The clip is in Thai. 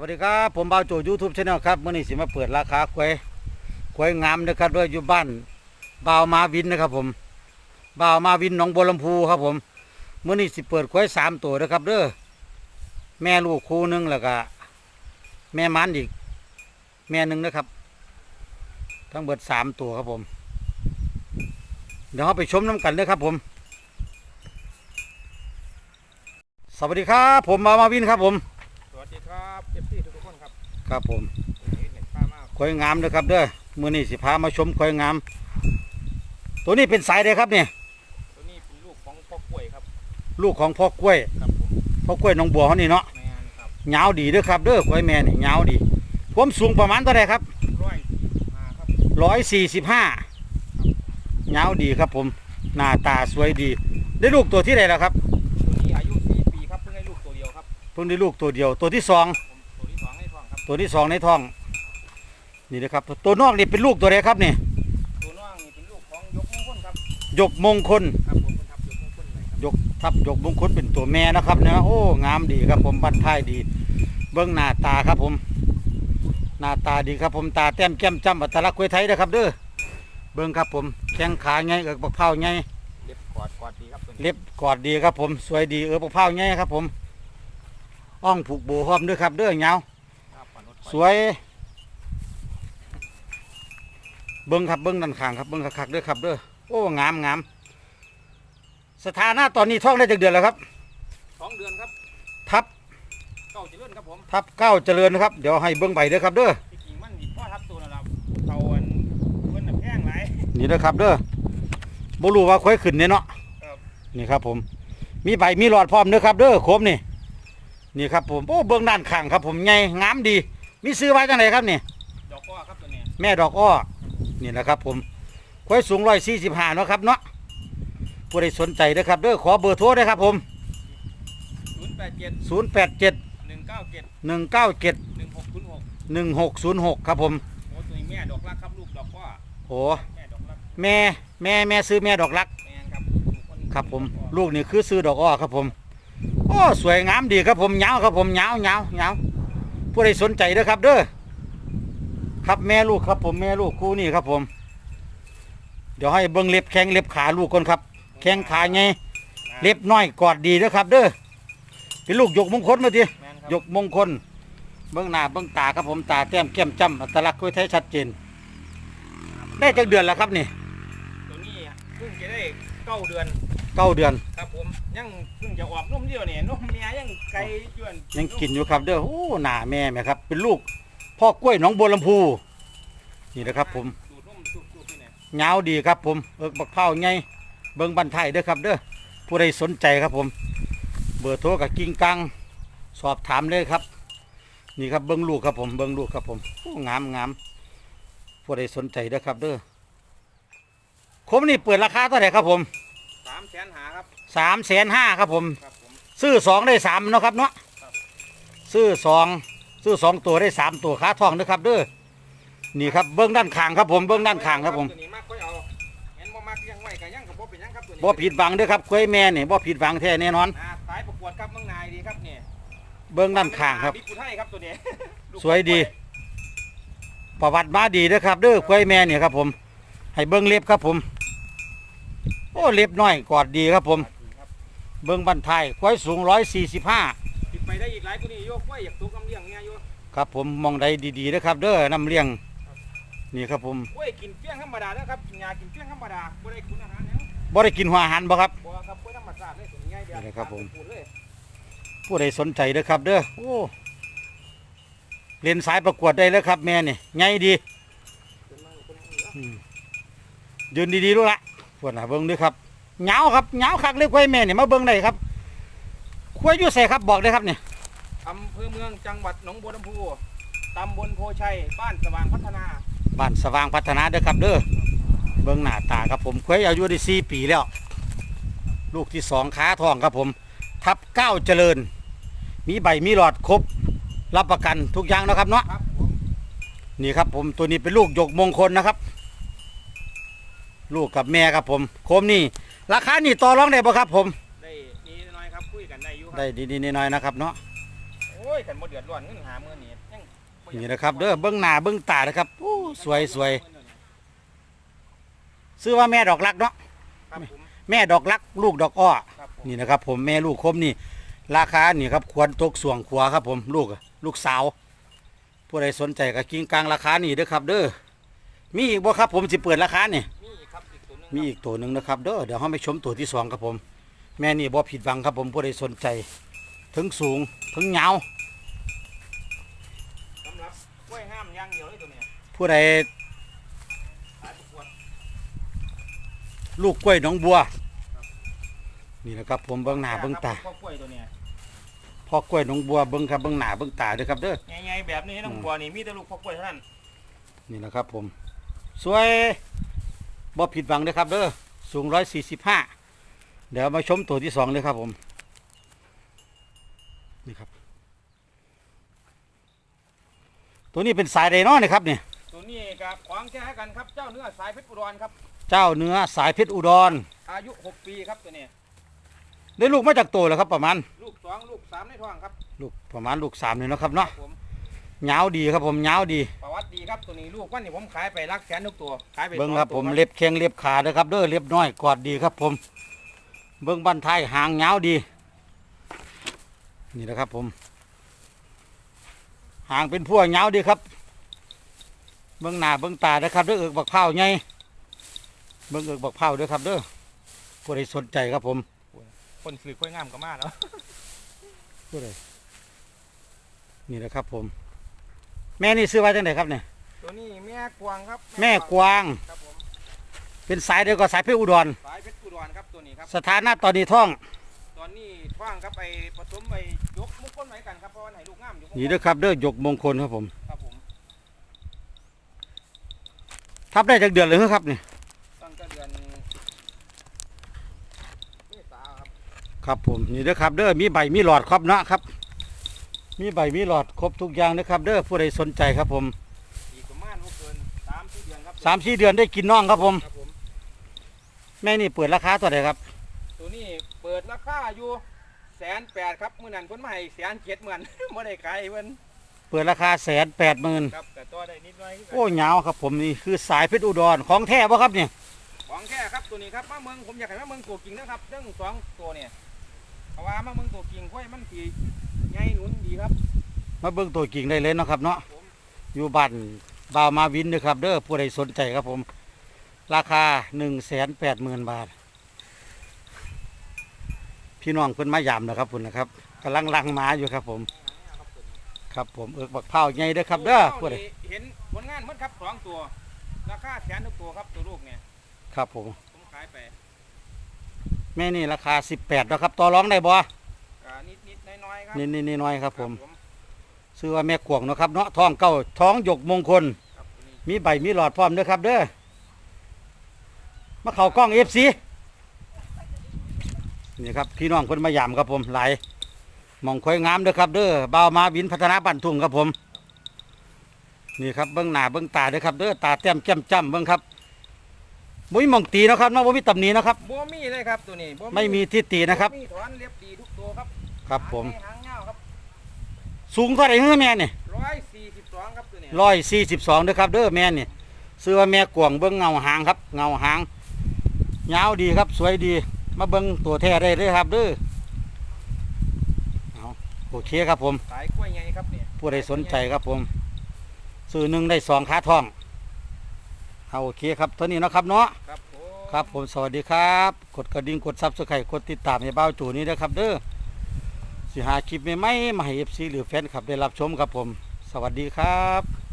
วัสดีครับ ผมบ่าวโจยูทูบชาแนลครับเมื่อนี้สิมาเปิดราคาควายควายงามนะครับด้วยอยู่บ้านบ่าวมาวินนะครับผมบ่าวมาวินหนองบัวลำพูครับผมเมื่อนี้สิเปิดควายสามตัวนะครับเด้อแม่ลูกคู่หนึ่งแล้วก็แม่มันอีก แม่หนึ่งนะครับ ทั้งเบิดสามตัวครับผม เดี๋ยวเราไปชมน้ำกันเลยครับผม สวัสดีครับ ผมบ่าวมาวินครับผม สวัสดีครับเอฟซีทุกๆ คนครับครับผมวันนี้เห็นภาพมากควายงามนะครับเด้อมื้อนี้สิพามาชมควายงาม ตัวนี้เป็นสายใดครับเนี่ยตัวนี้เป็นลูกของพ่อกล้วยครับ ลูกของพ่อกล้วยครับผมพ่อกล้วยหนองบัวเขานี่เนาะแมนครับยาวดีเด้อครับเด้อควายแม่นี่ยาวดีความสูงประมาณเท่าไหร่ครับร้อยมาครับร้อยสี่สิบห้ายาวดีครับผม หน้าตาสวยดี ได้ลูกตัวที่ไหนแล้วครับ ตัวนี้อายุสี่ปีครับเพิ่งให้ลูกตัวเดียวครับเพิ่งได้ลูกตัวเดียวตัวที่สองผมตัวที่สองให้ทองครับ ตัวที่สองในท้อง นี่นะครับ ตัวนอกนี่เป็นลูกตัวไหนครับนี่ตัวน้องนี่เป็นลูกของยกมงคลครับยกมงคลครับผมเป็นทับยกมงคลเลยครับยกทับยกมงคลเป็นตัวแม่นะครับเนะโอ้งามดีครับผมบันท้ายดี เบื้องหน้าตาครับผม หน้าตาดีครับผมตาแต้มแก้มจ้ำอัตลักษณ์ควยไทยนะครับเด้อเบื้องครับผมแข้งขาไงเอิกบักเผาไงเล็บกอดกอดดีครับตัวนี้เล็บกอดดีครับผม สวยดีเอิกบักเผาไงครับผมอ่องผูกโบพร้อมด้วยครับเด้อเงาครับปานุษย์ สวย เบิ้งครับเบิ้งด้านข้างครับเบิ้งคักๆเด้อครับเด้อโอ้งามงามสถานะตอนนี้ท้องได้จากเดือนแล้วครับสองเดือนครับ ทับเก้าจะเลื่อนครับผมทับเก้าเจริญนะครับเดี๋ยวให้เบิ้งใบเด้อครับเด้อที่จริงมันมีพ่อทับตัวนะครับเขาอันเพิ่นน่ะแพงหลายนี่นะครับเด้อบ่รู้ว่าค่อยขึ้นเนี่ยเนาะครับนี่ครับผม มีใบมีหลอดพร้อมเด้อครับเด้อโคมนี่นี่ครับผมโอ้เบื้องด้านข้างครับผมไงงามดี มีซื้อไว้จังไหนครับนี่ดอกก้อครับตัวนี้แม่ดอกอ้อนี่นะครับ ผมค่อยสูงร้อยสี่สิบห้าเนาะครับเนาะผู้ใดสนใจนะครับเด้อขอเบอร์โทรด้วยครับผมศูนย์แปดเจ็ดศูนย์แปดเจ็ดหนึ่งเก้าเจ็ดหนึ่งเก้าเจ็ดหนึ่งหกศูนย์หกหนึ่งหกศูนย์หกครับผมโอ้ตัวนี้แม่ดอกรักครับลูกดอกก้อโอ้แม่ดอกรักแม่แม่แม่ซื้อแม่ดอกรักแม่นครับลูกนครับผมดอกก้อลูกนี่คือซื้อดอกอ้อครับผมโอ้สวยงามดีครับผมยาวครับผมยาวยาวยาว ผู้ใดสนใจเด้อครับ เด้อครับแม่ลูกครับ ผมแม่ลูกคู่นี่ครับ ผม เดี๋ยวให้เบิ้งเล็บแข้งเล็บขาลูกก่อนครับ แข้งขาไงเล็บน้อยกอดดีเด้อครับ เด้อเป็นลูกยกมงคลมาทีแม่นครับยกมงคล เบิ้งหน้าเบิ้งตาครับผมตาแต้มแก้มจ้ำอัตลักษณ์คุยไทยชัดเจน ได้จักเดือนแล้วครับนี่ตัวนี้เพิ่งจะได้เก้าเดือนเก้าเดือนครับผม ยังเพิ่งจะออกนมเดียวเนี่ยนมเมียยังไกลจวนยังกินอยู่ครับเด้อโอ้หน้าแม่แม่ครับ เป็นลูกพ่อกล้วยหน้องบัวลำพู นี่นะครับผมดูดนมสุกๆนี่เนี่ยยาวดีครับผมเอิกบักเผาไงเบิ้งบันไทยเด้อครับ เด้อผู้ใดสนใจครับผม เบอร์โทรกับกิ้งกังสอบถามเลยครับ นี่ครับเบิ้งลูกครับผมเบิ้งลูกครับผมโอ้งามงามผู้ใดสนใจเด้อครับ เด้อคมนี่เปิดราคาเท่าไหร่ครับผมสามแสนหาครับ สามแสนห้าครับผม ครับผม ซื้อสองได้สามเนาะครับเนาะครับ ซื้อสองซื้อสองตัวได้สามตัวขาทองเด้อครับเด้อนี่ครับเบื้องด้านข้างครับผมเบื้องด้านข้างครับผมตัวนี้มากค่อยเอาเห็นบ่มากยังไว้ก็ยังกับบ่เป็นหยังครับตัวนี้บ่ผิดหวังเด้อครับคุยแม่นี่บ่ผิดหวังแท้แน่นอน อ่าสายประกวดครับเมืองนายดีครับเนี่ยเบื้องด้านข้างครับ บิ๊กกุไทยครับตัวนี้ สวยดี ประวัติมาดีเด้อครับเด้อคุยแม่นี่ครับผม ให้เบื้องเล็บครับผม โอ้เล็บน้อยกอดดีครับผมครับ เบื้องบันทายควายสูงร้อยสี่สิบห้าติดไปได้อีกหลายตัวนี้โยกไว้อยากตุกกำเลี้ยงเนี่ยโยครับผมมองใดดีๆนะครับ เด้อน้ำเลี้ยงนี่ครับผมโอ้ยกินเปี้ยงธรรมดานะครับยากินเปี้ยงธรรมดาบ่ได้คุณอาหารหยังบ่ได้กินหัวอาหารบ่ครับบ่ครับบ่ธรรมชาติเลยตัวนี้ง่ายเดียวนี่ครับผมพูดเลยผู้ใดสนใจเด้อครับ เด้อโอ้เรียนสายประกวดได้แล้วครับ แม่นี่ไงดีเป็นมาเป็นอย่างนี้เหรออืมยืนดีๆดูละปวดหนาเบิ้งด้วยครับ เหงาครับเหงาคักเลยควายแม่เนี่ยมาเบิ้งได้ครับควายอยู่ใส่ครับบอกได้ครับเนี่ยอำเภอเมืองจังหวัดหนองบัวลำพูตำบลโพชัย บ้านสว่างพัฒนา บ้านสว่างพัฒนาเด้อครับเด้อเบิ้งหน้าตาครับผมควายอายุได้สี่ปีแล้ว ลูกที่สองขาทองครับผม ทับเก้าเจริญ มีใบมีหลอดครบ รับประกันทุกอย่างนะครับเนาะครับผมนี่ครับผมตัวนี้เป็นลูกหยกมงคลนะครับ ลูกกับแม่ครับผมโคมนี่ ราคานี่ต่อรองได้บ่ครับผม ได้นี่น้อยครับคุยกันได้อยู่ครัได้ดีๆน้อยๆนะครับเนาะ โอ้โอ้ยขันบ่เดือดร้อนเงินหาเมื่อนี่ยังบ่อยากนี่นะครับเด้อเบิ้งหน้าเบิ้งตานะครับโอ้สวยสวยซื้อว่าแม่ดอกรักเนาะครับผมแม่ดอกรักลูกดอกอ้อครับผมนี่นะครับ ผมแม่ลูกคมนี่ ราคานี่ครับควรตกส่วงขวาครับ ผมลูกลูกสาวผู้ใดสนใจก็กิ้งกลางราคานี่เด้อครับ เด้อมีอีกบ่ครับผมสิเปิดราคานี่ มีอีกครับอีกตัวหนึงมีอีกตัวหนึ่งนะครับเด้อเดี๋ยวเราไปชมตัวที่สองครับผม แม่นี่บ่ผิดหวังครับผมผู้ใดสนใจถึงสูงถึงยาวสำหรับกล้วยห้ามอย่างเดียวเลยตัวเนี้ยผู้ใดสายประกวดลูกกล้วยหนองบัว นี่นะครับผมเบิ้งหน้าเบิ้งตาพ่อกล้วยตัวเนี้ยพ่อกล้วยหนองบัวเบิ้งครับเบิ้งหน้าเบิ้งตาเด้อครับเด้อใหญ่ๆแบบนี้น้องบัวนี่มีแต่ลูกพ่อกล้วยเท่านั้นนี่นะครับผม สวย บ่ผิดหวังเด้อครับเด้อสูงร้อยสี่สิบห้าเดี๋ยวมาชมตัวที่สองเลยครับผม นี่ครับ ตัวนี้เป็นสายไดโนอนี่ครับเนี่ยตัวนี้กับของแท้กันครับเจ้าเนื้อสายเพชรอุดรครับ เจ้าเนื้อสายเพชรอุดร อายุ6ปีครับตัวเนี้ยได้ลูกมาจากตัวแล้วครับประมาณ ลูกสองลูกสามในท้องครับ ลูกประมาณลูกสามเลยเนาะครับครัเนาะ บผมยาวดีครับผมยาวดี ประวัติดีครับตัวนี้ลูกวันนี้ผมขายไปรักแสนทุกตัวขายไปเบิ้งสอครับตัวผมเล็บแข้งเล็บขาเด้อครับ เด้อเล็บน้อยกอดดีครับผม เบิ้งบันท้ายหางยาวดี นี่นะครับผม หางเป็นพวกยาวดีครับ เบิ้งหน้าเบิ้งตาเด้อครับเด้อเอิกบักเผาไงเบิ้งเอิกบักเผาเด้อครับเด้อผู้ใดสนใจครับผมคนสื่อค่อยงามก็มาแล้วผู้ใดนี่นะครับผม แม่นี่ซื้อไว้จังไหนครับเนี่ยตัวนี้แม่กวางครับแม่กวางครับผมเป็นสายเดียวกับสายเพชรอุดร สายเพชรอุดรครับตัวนี้ครับสถานะตอนนี้ท้อง ตอนนี้ท้องครับไปผสมไปยกมุกก้นไหมกันครับเพราะว่าไหนลูกงามอยู่นี่เด้อครับเด้อหยกมงคลครับผมครับผมทับได้จากเดือนเลยครับนี่ตั้งแต่เดือนเมษาครับครับผมนี่เด้อครับเด้อมีใบมีหลอดครบเนาะครับ มีใบมีหลอดครบทุกอย่างนะครับ เด้อผู้ใดสนใจครับผมอีกประมาณว่าเกินสามสี่เดือนครับสามสี่เดือนได้กินน้องครับผม ครับผม แม่นี่เปิดราคาตัวไหนครับ ตัวนี้เปิดราคาอยู่แสนแปดครับมื่อนั้นเพิ่นมาให้แสนเจ็ดเหมือนไม่ได้ขายเพิ่นเปิดราคาแสนแปดหมื่นครับแต่ตัวได้นิดหน่อยคือกันโอ้ยาวครับผมนี่คือสายเพชรอุดรของแท้ป่ะครับเนี่ยของแท้ครับตัวนี้ครับมาเมืองผมอยากให้มาเมืองตัวกิ่งนะครับเรื่องสองตัวเนี่ยเพราะว่ามาเมืองตัวกิ่งค่อยมันสี ใหญ่หนุนดีครับ มาเบิ่งตัวกิ่งได้เลยเนาะครับเนาะผมอยู่บ้านบาวมาวินนะครับ เด้อผู้ใดสนใจครับผม ราคาหนึ่งแสนแปดหมื่นบาท พี่น้องเพิ่นมายามนะครับคุณนะครับกำลังลังหมาอยู่ครับผม ครับตัวนี้ครับผมเอิกบักเผาใหญ่เด้อครับเด้อผู้ใดนี่เห็นผลงานหมดครับสองตัว ราคาแสนทุกตัวครับตัวลูกเนี่ยครับผมผมขายไปแม่นี่ราคาสิบแปดแล้วครับต่อรองได้บ่อ่านิดนิดๆ น้อยๆครับนี่นี่นี่น้อยครับผมครับซื้อว่าแม่กวงเนาะครับเนาะท้องเก้าท้องหยกมงคลครับตัวนี้มีใบมีหลอดพร้อมเด้อครับเด้อมาเข้ากล้องเอฟซีนี่ครับพี่น้องคนมายามครับผมหลายหมองคอยงามเด้อครับเด้อบ่าวมาวินพัฒนาบ้านทุ่งครับผม นี่ครับเบื้องหน้าเบื้องตาเด้อครับเด้อตาแต้มแจ่มจ้ำเบื้องครับมุ้ยมองตีเนาะครับเนาะบ่มีตำหนิเนาะครับบ่มีเลยครับตัวนี้บ่ไม่มีที่ตีนะครับมีถอนเล็บดีทุกตัวครับ ครับผม สูงเท่าไหร่เฮ้อแม่นี่ร้อยสี่สิบสองครับตัวนี้ร้อยสี่สิบสองเด้อครับเด้อแม่นี่ซื้อว่าแม่กวงเบิ้งเงาหางครับ เงาหางยาวดีครับสวยดี มาเบิ้งตัวแท้ได้เลยครับเด้อเอาโอเคครับผม สายกล้วยใหญ่ครับเนี่ยผู้ใดสนใจครับผม ซื้อหนึ่งได้สองขาทองเอาโอเคครับเท่านี้เนาะครับเนาะ ครับผม ครับผมสวัสดีครับ กดกระดิ่งกดซับสไครต์กดติดตามให้เบ้าจูนี้นะครับเด้อ สิหาคลิปใหม่ๆมาให้เอฟซีหรือแฟนคลับได้รับชมครับผม สวัสดีครับ